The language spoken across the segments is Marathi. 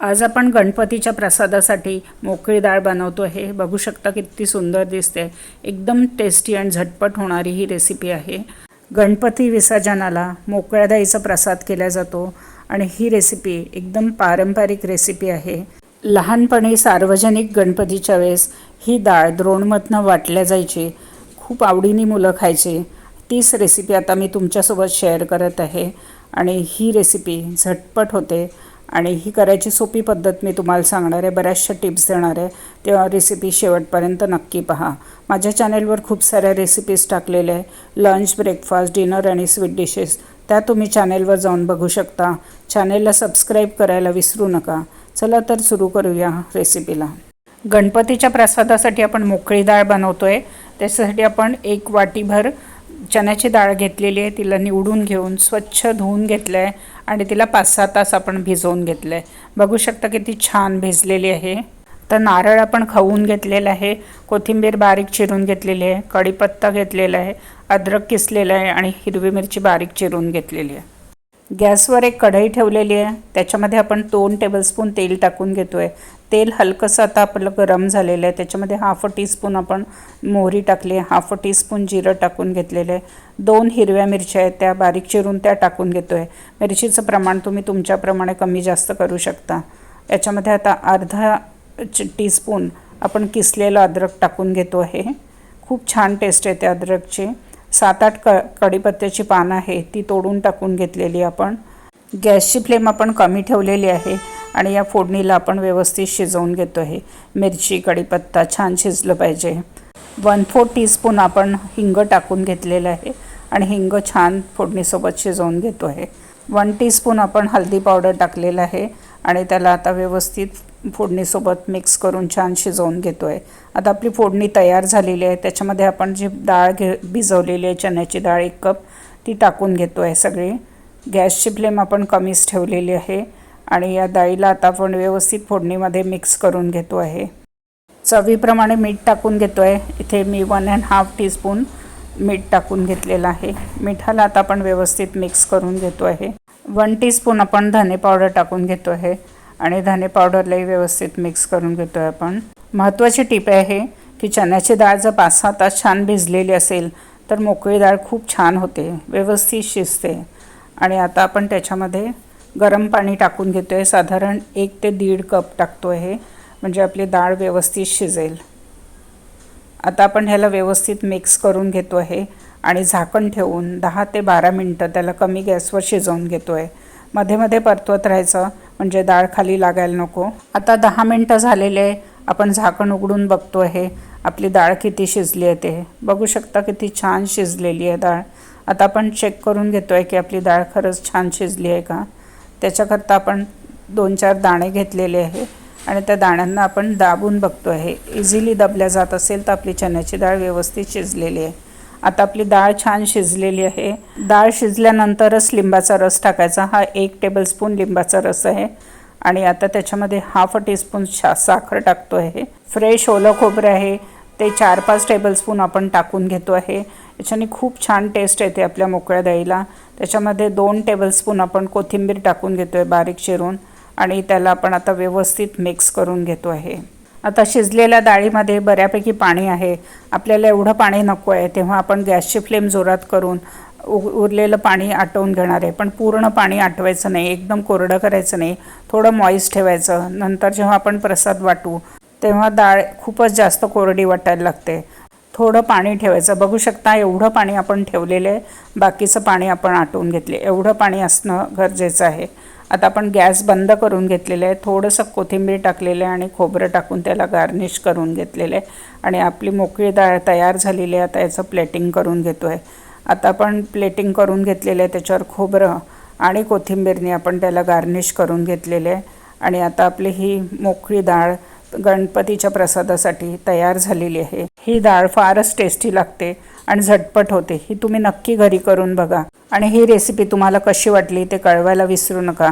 आज आपण गणपतीच्या प्रसादासाठी मोकळी डाळ बनवतो. आहे बघू शकता किती सुंदर दिसते. एकदम टेस्टी आणि झटपट होणारी ही रेसिपी आहे. गणपती विसर्जनाला मोकळ्या डाळीचा प्रसाद केला जातो आणि ही रेसिपी एकदम पारंपरिक रेसिपी आहे. लहानपणी सार्वजनिक गणपतीच्या वेळेस ही डाळ द्रोणमधनं वाटल्या जायची. खूप आवडीने मुलं खायची. तीच रेसिपी आता मी तुमच्यासोबत शेअर करत आहे. आणि ही रेसिपी झटपट होते. आणि ही करायची सोपी पद्धत मी तुम्हाला सांगणार आहे बऱ्याचशा टिप्स देणार आहे. तेव्हा रेसिपी शेवटपर्यंत नक्की पहा. माझ्या चॅनेलवर खूप साऱ्या रेसिपीज टाकलेल्या आहे. लंच ब्रेकफास्ट डिनर आणि स्वीट डिशेस त्या तुम्ही चॅनेलवर जाऊन बघू शकता. चॅनेलला सबस्क्राईब करायला विसरू नका. चला तर सुरू करूया रेसिपीला गणपतीच्या प्रसादासाठी आपण मोकळी डाळ बनवतो आहे त्याच्यासाठी आपण एक वाटीभर चण्याची डाळ घेतलेली आहे तिला निवडून घेऊन स्वच्छ धुवून घेतलं आहे आणि तिला पाच सहा तास आपण भिजवून घेतलं आहे बघू शकता किती छान भिजलेली आहे. तर नारळ आपण खवून घेतलेला आहे कोथिंबीर बारीक चिरून घेतलेली आहे कढीपत्ता घेतलेला आहे अद्रक किसलेला आहे आणि हिरवी मिरची बारीक चिरून घेतलेली आहे. गॅसवर एक कढई ठेवलेली आहे त्याच्यामध्ये आपण दोन टेबलस्पून तेल टाकून घेतो आहे तेल हलकंसं आता आपलं गरम झालेलं आहे. त्याच्यामध्ये हाफ अ टीस्पून आपण मोहरी टाकली आहे. हाफ अ टीस्पून जिरं टाकून घेतलेलं आहे. दोन हिरव्या मिरच्या आहेत त्या बारीक चिरून त्या टाकून घेतो आहे मिरचीचं प्रमाण तुम्ही तुमच्याप्रमाणे कमी जास्त करू शकता. याच्यामध्ये आता अर्धा टीस्पून आपण किसलेलं अद्रक टाकून घेतो आहे. खूप छान टेस्ट येते अद्रकची. सात आठ क कढीपत्त्याची पानं आहे ती तोडून टाकून घेतलेली आपण. गॅसची फ्लेम आपण कमी ठेवलेली आहे. आणि या फोडणीला आपण व्यवस्थित शिजवून घेतो आहे मिरची कढीपत्ता छान शिजलं पाहिजे. वन फोर टीस्पून आपण हिंग टाकून घेतलेलं आहे आणि हिंग छान फोडणीसोबत शिजवून घेतो आहे वन टीस्पून आपण हल्दी पावडर टाकलेलं आहे आणि त्याला आता व्यवस्थित फोडणीसोबत मिक्स करून छान शिजवून घेतो आहे आता आपली फोडणी तयार झालेली आहे. त्याच्यामध्ये आपण जी डाळ घे भिजवलेली आहे चण्याची डाळ एक कप ती टाकून घेतो आहे सगळी. गॅसची फ्लेम आपण कमीच ठेवलेली आहे. आणि या डाळीला आता आपण व्यवस्थित फोडणीमध्ये मिक्स करून घेतो आहे. चवीप्रमाणे मीठ टाकून घेतो आहे इथे मी वन अँड हाफ टीस्पून मीठ टाकून घेतलेलं आहे. मिठाला आता आपण व्यवस्थित मिक्स करून घेतो आहे. वन टीस्पून आपण धने पावडर टाकून घेतो आहे. आणि धने पावडरलाही व्यवस्थित मिक्स करून घेतो आहे आपण. महत्त्वाची टीप आहे की चण्याची डाळ जर पाच सहा तास छान भिजलेली असेल तर मोकळी डाळ खूप छान होते. व्यवस्थित शिजते. आणि आता आपण त्याच्यामध्ये गरम पाणी टाकून घेतो आहे साधारण एक ते दीड कप टाकतो आहे म्हणजे आपली डाळ व्यवस्थित शिजेल. आता आपण ह्याला व्यवस्थित मिक्स करून घेतो आहे आणि झाकण ठेवून दहा ते बारा मिनटं त्याला कमी गॅसवर शिजवून घेतो आहे मध्ये मध्ये परतवत राहायचं म्हणजे डाळ खाली लागायला नको. आता दहा मिनटं झालेले आहे आपण झाकण उघडून बघतो आहे आपली डाळ किती शिजली आहे ते. बघू शकता किती छान शिजलेली आहे डाळ. आता आपण चेक करून घेतो आहे की आपली डाळ खरंच छान शिजली आहे का? त्याच्याकरता आपण दोन चार दाणे घेतलेले आहे. आणि त्या दाण्यांना आपण दाबून बघतो आहे इझिली दबल्या जात असेल तर आपली चण्याची डाळ व्यवस्थित शिजलेली आहे. आता आपली डाळ छान शिजलेली आहे. डाळ शिजल्यानंतरच लिंबाचा रस टाकायचा. हा एक टेबलस्पून लिंबाचा रस आहे. आणि आता त्याच्यामध्ये हाफ अ टीस्पून शा साखर टाकतो आहे फ्रेश ओलं खोबरं आहे. ते चार पाच टेबलस्पून आपण टाकून घेतो आहे. याच्याने खूप छान टेस्ट येते आपल्या मोकळ्या दहीला. त्याच्यामध्ये दोन टेबलस्पून आपण कोथिंबीर टाकून घेतो आहे बारीक चिरून आणि त्याला आपण आता व्यवस्थित मिक्स करून घेतो आहे. आता शिजलेल्या डाळीमध्ये बऱ्यापैकी पाणी आहे. आपल्याला एवढं पाणी नको आहे. तेव्हा आपण गॅसची फ्लेम जोरात करून उ उरलेलं पाणी आटवून घेणार आहे. पण पूर्ण पाणी आटवायचं नाही. एकदम कोरडं करायचं नाही. थोडं मॉईस ठेवायचं. नंतर जेव्हा आपण प्रसाद वाटू तेव्हा डाळ खूपच जास्त कोरडी वाटायला लागते. थोडं पाणी ठेवायचं. बघू शकता एवढं पाणी आपण ठेवलेलं आहे. बाकीचं पाणी आपण आटवून घेतले. एवढं पाणी असणं गरजेचं आहे. आता आपण गॅस बंद करून घेतलेलं आहे. थोडंसं कोथिंबीर टाकलेलं आहे आणि खोबरं टाकून त्याला गार्निश करून घेतलेलं आहे. आणि आपली मोकळी डाळ तयार झालेली आहे. आता याचं प्लेटिंग करून घेतो आहे आता आपण प्लेटिंग करून घेतलेलं आहे त्याच्यावर खोबरं आणि कोथिंबीरने आपण त्याला गार्निश करून घेतलेलं आहे. आणि आता आपली ही मोकळी डाळ गणपतीच्या प्रसादासाठी तयार झालेली आहे. ही डाळ फारच टेस्टी लागते आणि झटपट होते. ही तुम्ही नक्की घरी करून बघा. आणि ही रेसिपी तुम्हाला कशी वाटली ते कळवायला विसरू नका.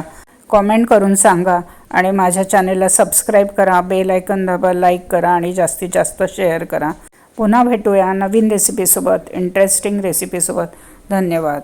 कॉमेंट करून सांगा आणि माझ्या चॅनेलला सबस्क्राईब करा बेल आयकन दाबा लाईक करा आणि जास्तीत जास्त शेअर करा. पुन्हा भेटूया नवीन रेसिपीसोबत इंटरेस्टिंग रेसिपीसोबत धन्यवाद.